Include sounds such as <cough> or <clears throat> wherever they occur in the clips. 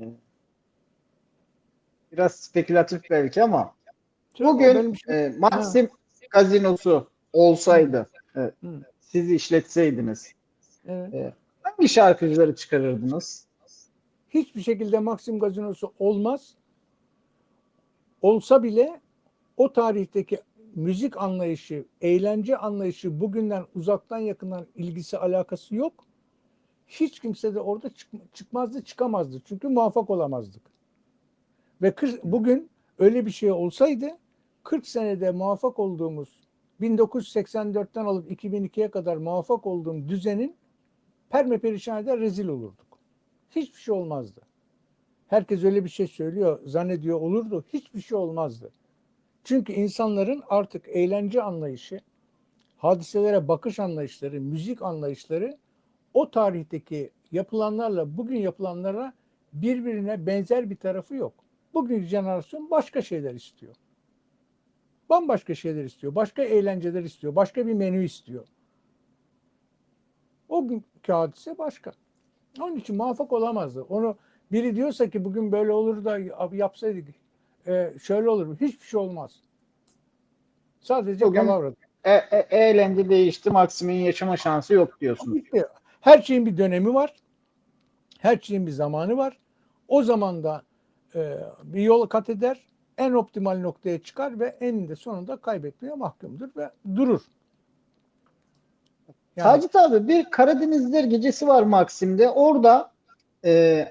e, biraz spekülatif belki ama bugün şey- e, Maxim gazinosu olsaydı e, Hı. siz işletseydiniz Evet. hangi şarkıcıları çıkarırdınız? hiçbir şekilde Maxim gazinosu olmaz. Olsa bile o tarihteki müzik anlayışı, eğlence anlayışı bugünden uzaktan yakından ilgisi alakası yok. Hiç kimse de orada çık- çıkmazdı, çıkamazdı. Çünkü muvaffak olamazdık. Ve bugün öyle bir şey olsaydı 40 senede muvaffak olduğumuz 1984'ten alıp 2002'ye kadar muvaffak olduğum düzenin perme perişan eder rezil olurduk. Hiçbir şey olmazdı. Herkes öyle bir şey söylüyor, zannediyor olurdu. Hiçbir şey olmazdı. Çünkü insanların artık eğlence anlayışı, hadiselere bakış anlayışları, müzik anlayışları o tarihteki yapılanlarla bugün yapılanlara birbirine benzer bir tarafı yok. Bugünkü jenerasyon başka şeyler istiyor. Bambaşka şeyler istiyor. Başka eğlenceler istiyor. Başka bir menü istiyor. O günkü hadise başka. Onun için muvaffak olamazdı. Onu biri diyorsa ki bugün böyle olur da yapsaydık e, şöyle olur mu? Hiçbir şey olmaz. Sadece Bugün- palavra. E, e- eğlence değişti. Maxim'in yaşama şansı yok diyorsunuz. Bitti. Her şeyin bir dönemi var. Her şeyin bir zamanı var. O zamanda e, bir yol kat eder. En optimal noktaya çıkar ve eninde sonunda kaybetmeye mahkumdur ve durur. Yani Sacit abi bir Karadenizler gecesi var Maxim'de. Orada e,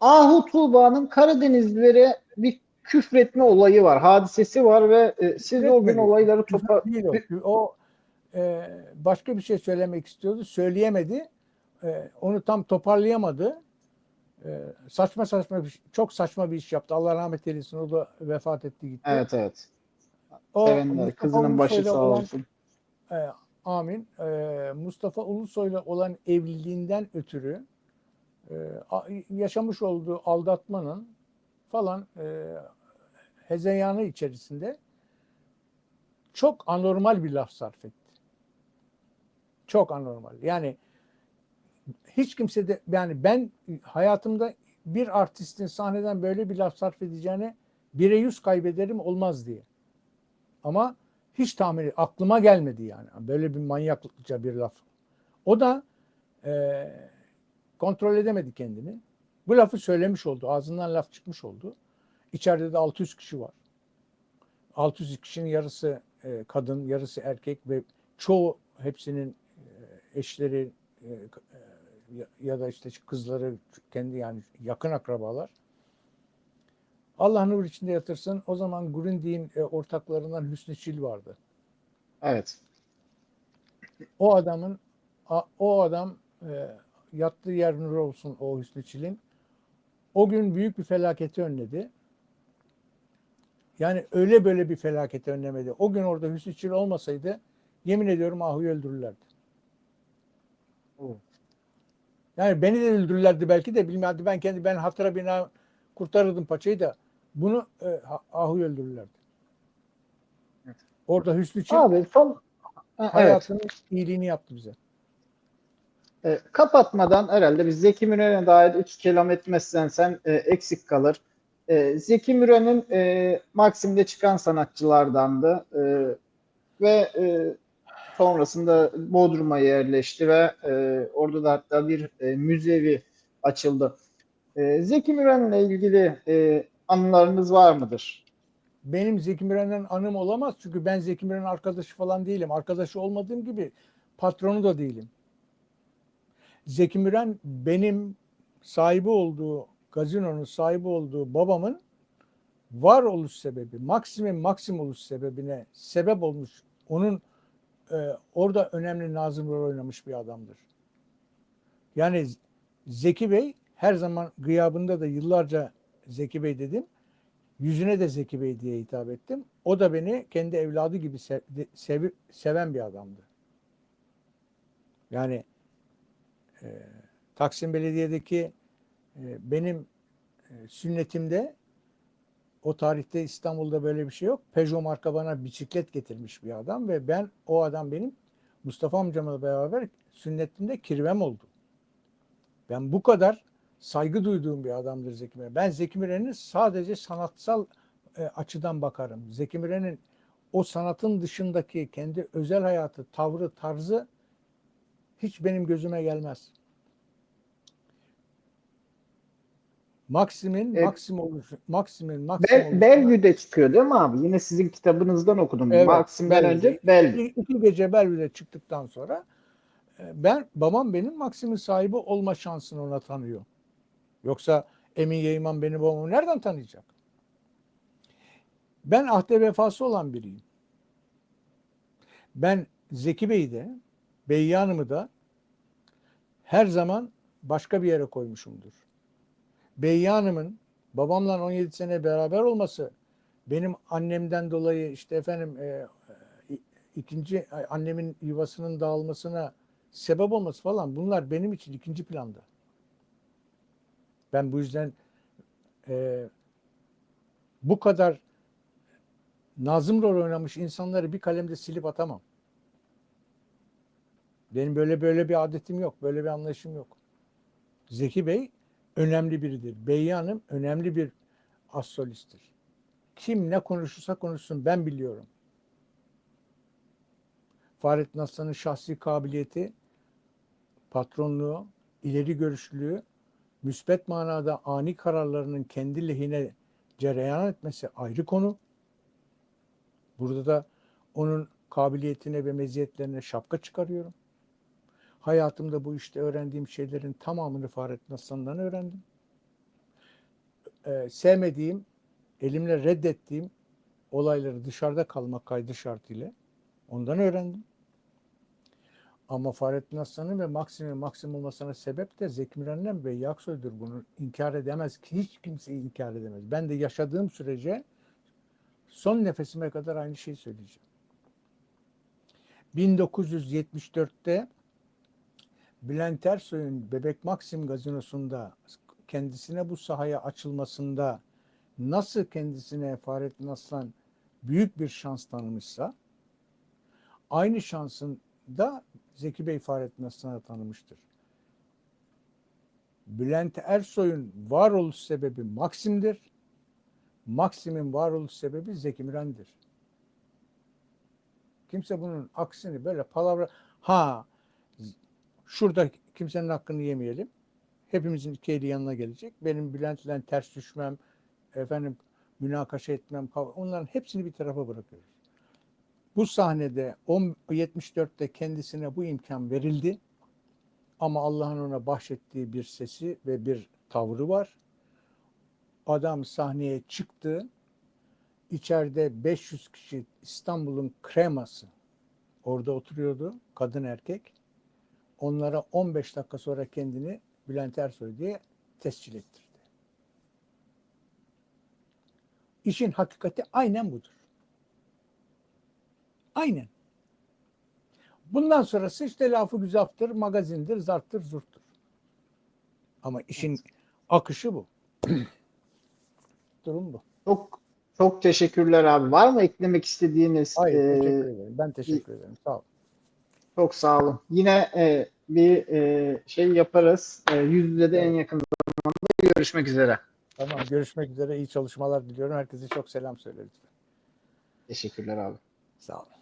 Ahu Tuğba'nın Karadenizlilere bir küfretme olayı var. Hadisesi var ve e, siz o gün olayları topa Değil o. O e, başka bir şey söylemek istiyordu. Söyleyemedi. E, onu tam toparlayamadı. E, saçma saçma bir, çok saçma bir iş yaptı. Allah rahmet eylesin. O da vefat etti gitti. Evet evet. O Sevenler. Kızının başı sağ olan- olsun. e, amin. E, Mustafa Ulusoy'la olan evliliğinden ötürü e, yaşamış olduğu aldatmanın falan e, hezeyanı içerisinde çok anormal bir laf sarf etti. Çok anormal. Yani hiç kimse de yani ben hayatımda bir artistin sahneden böyle bir laf sarf edeceğine bire yüz kaybederim olmaz diye. Ama hiç tahmin aklıma gelmedi yani. Böyle bir manyaklıkça bir laf. O da eee, kontrol edemedi kendini. Bu lafı söylemiş oldu. Ağzından laf çıkmış oldu. İçeride de 600 kişi var. 600 kişinin yarısı e, kadın, yarısı erkek ve çoğu hepsinin e, eşleri e, e, ya- da işte kızları kendi yani yakın akrabalar. Allah nur içinde yatırsın. O zaman Grundy'in e, ortaklarından Hüsnü Çil vardı. Evet. O adamın o adam yattığı yer nur olsun o Hüsnü Çil'in. O gün büyük bir felaketi önledi. Yani öyle böyle bir felaketi önlemedi. O gün orada Hüsnü Çil olmasaydı yemin ediyorum Ahu'yu öldürürlerdi. Yani beni de öldürürlerdi belki de bilmem. Ben kendi ben hatıra bina kurtarırdım paçayı da bunu e, Ahu'yu öldürürlerdi. Evet. Orada Hüsnü Çil Abi son Ha, evet. hayatının iyiliğini yaptı bize. E, kapatmadan herhalde biz Zeki Müren'e dair iki kelam etmezsen sen e, eksik kalır. E, Zeki Müren'in e, Maxim'de çıkan sanatçılardandı E, ve e, sonrasında Bodrum'a yerleşti ve e, orada da hatta bir e, müzevi açıldı. E, Zeki Müren'le ilgili e, anılarınız var mıdır? benim Zeki Müren'den anım olamaz. Çünkü ben Zeki Müren'in arkadaşı falan değilim. Arkadaşı olmadığım gibi patronu da değilim. Zeki Müren benim sahibi olduğu, gazinonun sahibi olduğu babamın varoluş sebebi, Maksim'in Maksim oluş sebebine sebep olmuş. Onun e, orada önemli nazım rol oynamış bir adamdır. Yani Zeki Bey her zaman gıyabında da yıllarca Zeki Bey dedim. Yüzüne de Zeki Bey diye hitap ettim. O da beni kendi evladı gibi sev- seven bir adamdı. Yani e, Taksim Belediye'deki e, benim e, sünnetimde o tarihte İstanbul'da böyle bir şey yok. Peugeot marka bana bisiklet getirmiş bir adam ve ben o adam benim Mustafa amcamla beraber sünnetimde kirvem oldu. Ben bu kadar saygı duyduğum bir adamdır Zeki Müren. Ben Zeki Müren'in sadece sanatsal e, açıdan bakarım. Zeki Müren'in o sanatın dışındaki kendi özel hayatı, tavrı, tarzı hiç benim gözüme gelmez. Maksimin, Evet. Maksim oluşu, Maksimin, Maksim Bel, çıkıyor değil mi abi? Yine sizin kitabınızdan okudum. Evet, Bellevue. önce Bellevue. İki, iki gece Bellevü'de çıktıktan sonra e, ben babam benim Maksim'in sahibi olma şansını ona tanıyor. Yoksa Emin Yayman benim babamı nereden tanıyacak? Ben ahde vefası olan biriyim. Ben Zeki Bey'i de Beyyanım'ı da her zaman başka bir yere koymuşumdur. Beyyanım'ın babamla 17 sene beraber olması benim annemden dolayı işte efendim e, i- ikinci annemin yuvasının dağılmasına sebep olması falan bunlar benim için ikinci planda. Ben bu yüzden e, bu kadar Nazım rol oynamış insanları bir kalemde silip atamam. Benim böyle böyle bir adetim yok. Böyle bir anlayışım yok. Zeki Bey önemli biridir. Beyye Hanım önemli bir astrolisttir. Kim ne konuşursa konuşsun ben biliyorum. Fahrettin Aslan'ın şahsi kabiliyeti, patronluğu, ileri görüşlülüğü, müsbet manada ani kararlarının kendi lehine cereyan etmesi ayrı konu. Burada da onun kabiliyetine ve meziyetlerine şapka çıkarıyorum. Hayatımda bu işte öğrendiğim şeylerin tamamını Fahrettin Aslan'dan öğrendim. Ee, sevmediğim, elimle reddettiğim olayları dışarıda kalmak kaydı şartıyla ondan öğrendim. Ama Fahrettin Aslan'ın ve Maksim'in Maksim olmasına sebep de Zeki Müren'den ve Yaksoy'dur. Bunu inkar edemez ki hiç kimse inkar edemez. Ben de yaşadığım sürece son nefesime kadar aynı şeyi söyleyeceğim. 1974'te Bülent Ersoy'un Bebek Maxim gazinosunda kendisine bu sahaya açılmasında nasıl kendisine Fahrettin Aslan büyük bir şans tanımışsa aynı şansın da Zeki Bey Fahrettin Aslan'a tanımıştır. Bülent Ersoy'un varoluş sebebi Maksim'dir. Maksim'in varoluş sebebi Zeki Müren'dir. Kimse bunun aksini böyle palavra ha şurada kimsenin hakkını yemeyelim. Hepimizin iki eli yanına gelecek. Benim Bülent'le ters düşmem, efendim münakaşa etmem, onların hepsini bir tarafa bırakıyoruz. Bu sahnede 10 74'te kendisine bu imkan verildi. Ama Allah'ın ona bahşettiği bir sesi ve bir tavrı var. Adam sahneye çıktı. İçeride 500 kişi İstanbul'un kreması orada oturuyordu. Kadın erkek. Onlara 15 dakika sonra kendini Bülent Ersoy diye tescil ettirdi. İşin hakikati aynen budur. Aynen. Bundan sonrası işte lafı güzaftır, magazindir, zarttır, zurttur. Ama işin akışı bu. <clears throat> Durum bu. Çok çok teşekkürler abi. Var mı eklemek istediğiniz? Hayır, teşekkür ederim. Ben teşekkür ederim. Sağ ol. Çok sağ olun. Yine e, bir e, şey yaparız. E, yüz yüze de en yakın zamanda görüşmek üzere. Tamam, görüşmek üzere. İyi çalışmalar diliyorum. Herkese çok selam söyle lütfen. Teşekkürler abi. Sağ olun.